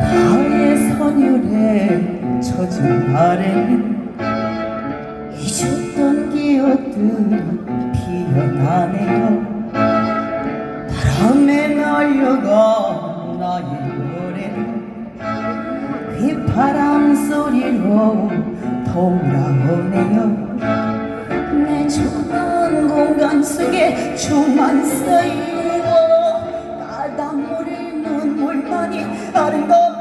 나의 선율에 젖은 발에 잊었던 기억들이 피어나네요. 바람에 날려가 나의 노래는 그 휘바람 소리로 돌아오네요. 내 조그만 공간 속에 조만 쌓인 눈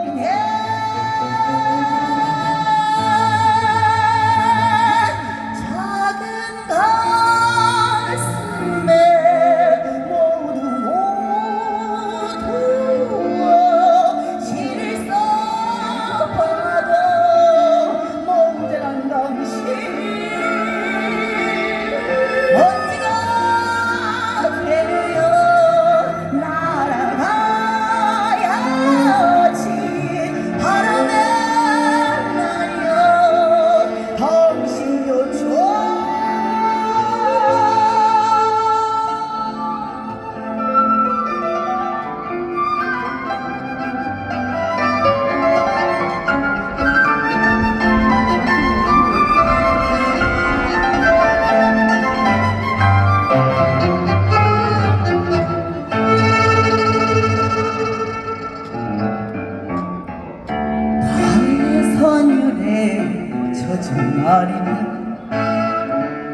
날이면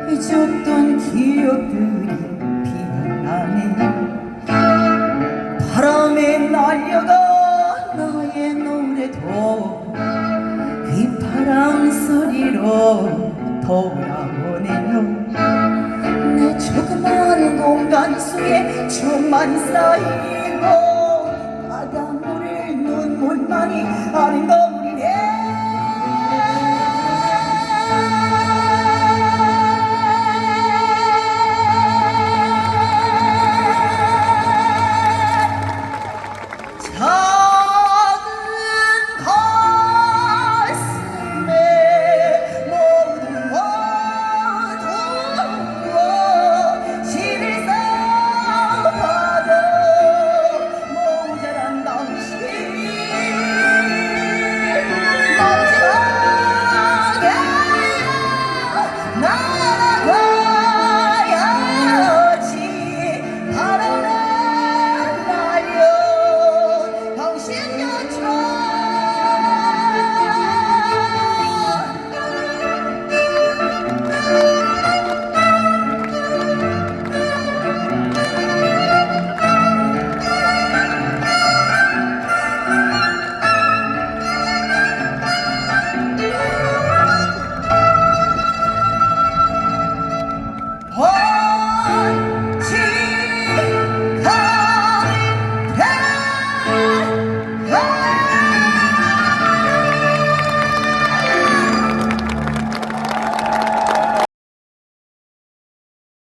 잊었던 기억들이 피어나네 바람에 날려가 나의 노래도 휘파람 소리로 돌아오네요. 내 조그만 공간 속에 춤만 쌓이고 바닷물에 눈물만이 아름다우